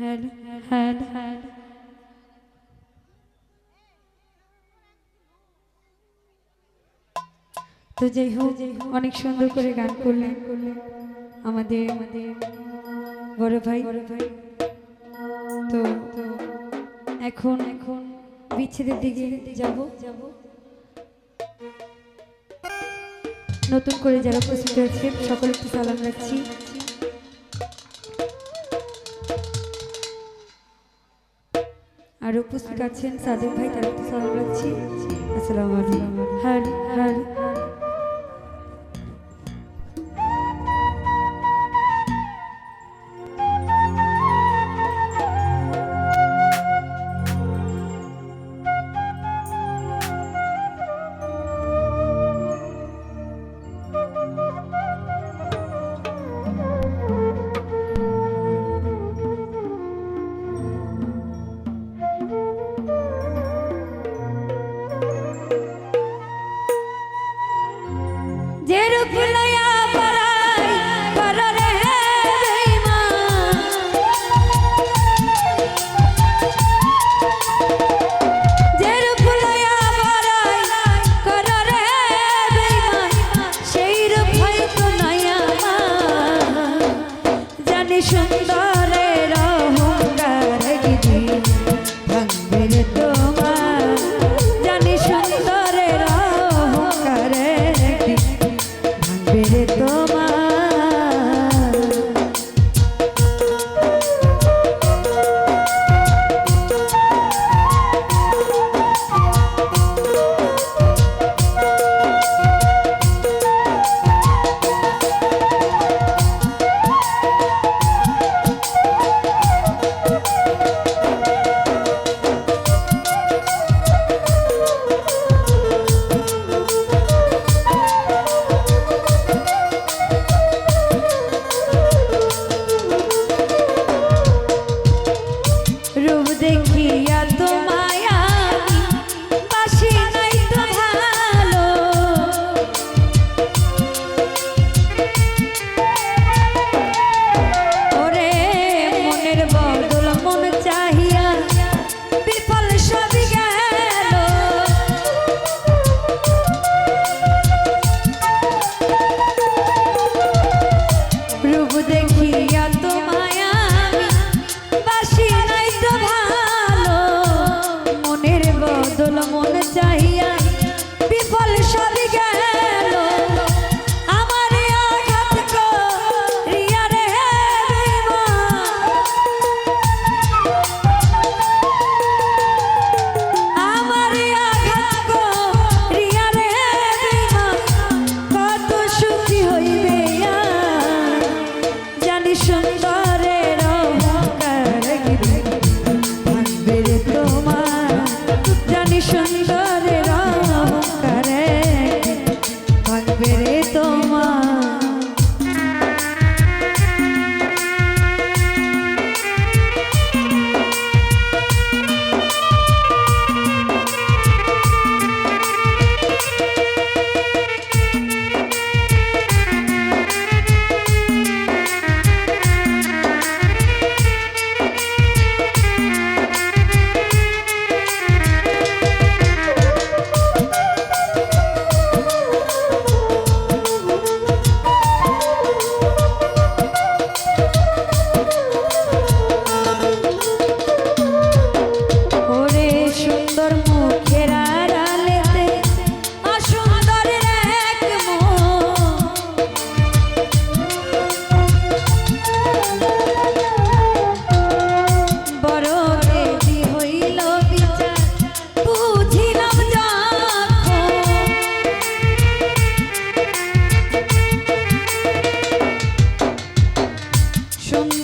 Hello hello hello. তো যাই হোক, অনেক সুন্দর করে গান করলেন আমাদের আমাদের বড় ভাই। বড় ভাই তো এখন এখন বিচ্ছেদের দিকে যাব। যাব নতুন করে যারা উপস্থিত হয়েছে সকলকে সালাম রাখছি। আছেন সাদিক ভাই তাদেরকে সালাম রাখছি। আসসালামু আলাইকুম। হ্যাঁ হ্যাঁ। change.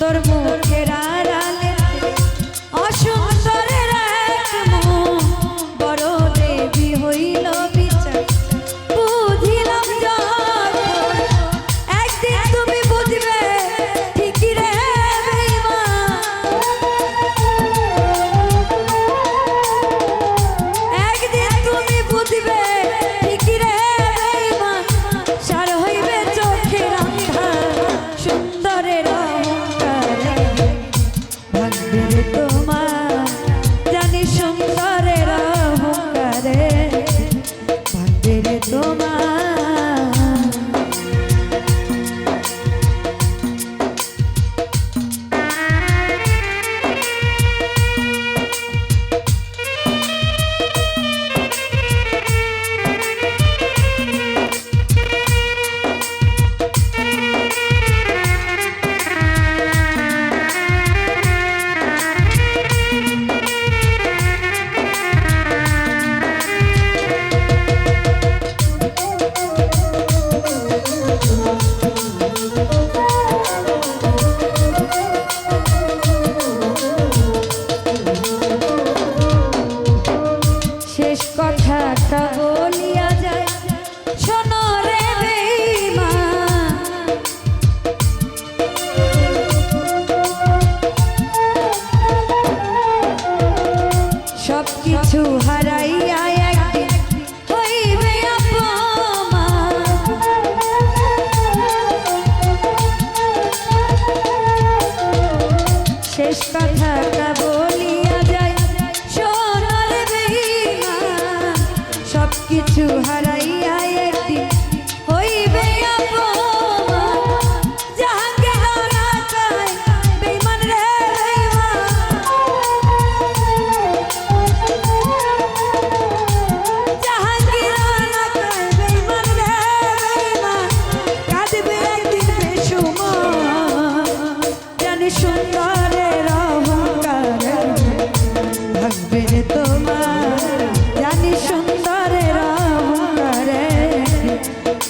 estorbo. শেষ কথা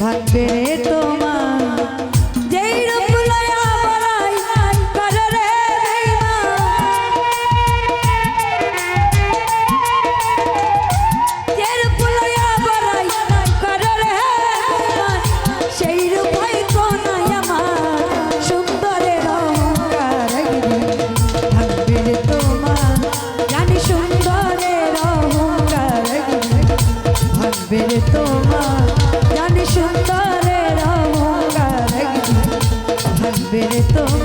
ভাববে